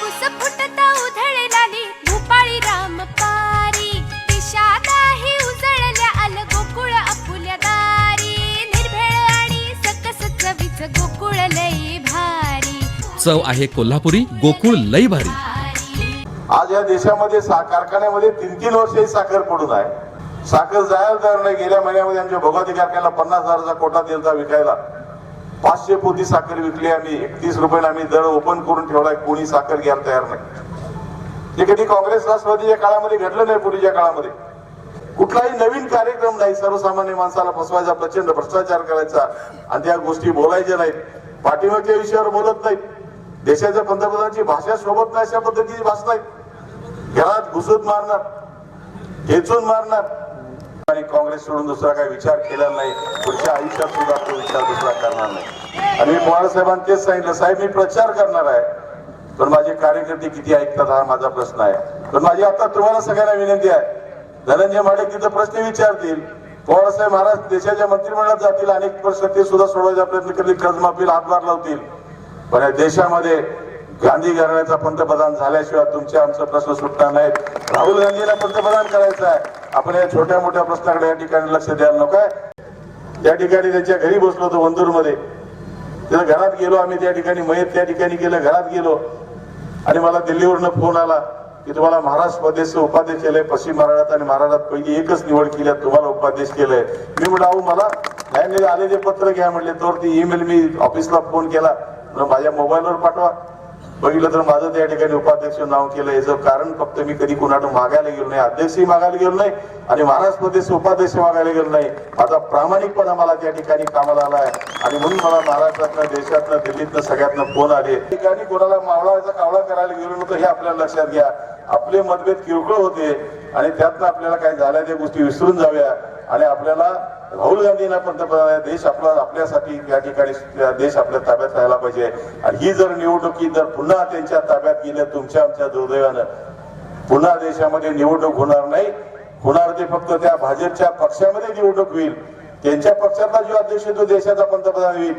पाऊस फुटता उधळलाली भूपाळी राम पारी. दिशा नाही उजळल्या आल गोकुळ आपुल्या दारी. निर्भेळ आणि सकस चवीच गोकुळ लई भारी. चव आहे कोल्हापुरी गोकुळ लई भारी. आज या देशामध्ये सा कारखान्यामध्ये तीन तीन वर्ष ही साखर पडून आहे. साखर जायला तयार नाही गेल्या महिन्यामध्ये आमच्या भगवती कारखान्याला पन्नास हजाराचा कोटा दिलता विकायला. पाचशे पोती साखर विकली आम्ही एकतीस रुपयाला आम्ही दर ओपन करून ठेवलाय कोणी साखर घ्यायला तयार नाही. हे कधी काँग्रेस राष्ट्रवादीच्या काळामध्ये घडलं नाही पूर्वीच्या काळामध्ये. कुठलाही नवीन कार्यक्रम नाही सर्वसामान्य माणसाला फसवायचा प्रचंड भ्रष्टाचार करायचा आणि त्या गोष्टी बोलायच्या नाहीत. पाठिंबाच्या विषयावर बोलत नाहीत. देशाच्या पंतप्रधानांची भाषा शोभत नाही अशा पद्धतीची भाषा नाही घरात घुसून मारणार खेचून मारणार आणि काँग्रेस सोडून दुसरा काही विचार केला नाही पुढच्या आयुष्यात सुद्धा तो विचार दुसरा करणार नाही. आणि मी पवार साहेबांनी तेच सांगितलं साहेब मी प्रचार करणार आहे. पण माझे कार्यकर्ते किती ऐकतात हा माझा प्रश्न आहे. पण माझी आता तुम्हाला सगळ्यांना विनंती आहे. धनंजय माडे तिथं प्रश्न विचारतील. पवार साहेब महाराज देशाच्या मंत्रिमंडळात जातील अनेक प्रश्न ते सुद्धा सोडवायचा प्रयत्न करतील कर्जमाफील हातभार लावतील. पण या देशामध्ये गांधी घराण्याचा पंतप्रधान झाल्याशिवाय तुमचे आमचा प्रश्न सुटणार नाहीत. राहुल गांधीला पंतप्रधान करायचा आहे. आपण या छोट्या मोठ्या प्रश्नाकडे या ठिकाणी लक्ष द्यायला नको आहे. त्या ठिकाणी त्याच्या घरी बसलो होतो वंदूरमध्ये त्याच्या घरात गेलो आम्ही त्या ठिकाणी मयत त्या ठिकाणी गेलं घरात गेलो. आणि मला दिल्लीवरनं फोन आला की तुम्हाला महाराष्ट्र प्रदेशचं उपाध्यक्ष केलंय पश्चिम महाराष्ट्रात आणि महाराष्ट्रात पहिली एकच निवड केली तुम्हाला उपाध्यक्ष केलंय. मी म्हटलं अहो मला नाही आलेले पत्र घ्या म्हटले. तर ती ईमेल मी ऑफिसला फोन केला. माझ्या मोबाईलवर पाठवा. बघितलं तर माझं त्या ठिकाणी उपाध्यक्ष नाव केलं. याचं कारण फक्त मी कधी कुणाकडून मागायला गेलो नाही. अध्यक्षही मागायला गेलो नाही आणि महाराष्ट्र प्रदेश उपाध्यक्ष मागायला गेलो नाही. माझा प्रामाणिकपणा मला त्या ठिकाणी कामाला आलाय. आणि म्हणून मला महाराष्ट्रातनं देशातनं दिल्लीतनं सगळ्यातनं फोन आले. ठिकाणी कोणाला मावळाचा कावळा करायला गेलो नव्हतं हे आपल्याला लक्षात घ्या. आपले मतभेद किरकोळ होते आणि त्यातनं आपल्याला काय झाल्या त्या गोष्टी विसरून जाव्या. आणि आपल्याला राहुल गांधींना पंतप्रधान देश आपला आपल्यासाठी त्या ठिकाणी देश आपल्या ताब्यात राहायला पाहिजे. आणि ही जर निवडणुकी जर पुन्हा त्यांच्या ताब्यात गेल्या तुमच्या आमच्या दुर्दैवानं पुन्हा देशामध्ये निवडणूक होणार नाही. होणार ते फक्त त्या भाजपच्या पक्षामध्ये निवडणूक होईल. त्यांच्या पक्षातला जो अध्यक्ष आहे तो देशाचा पंतप्रधान होईल.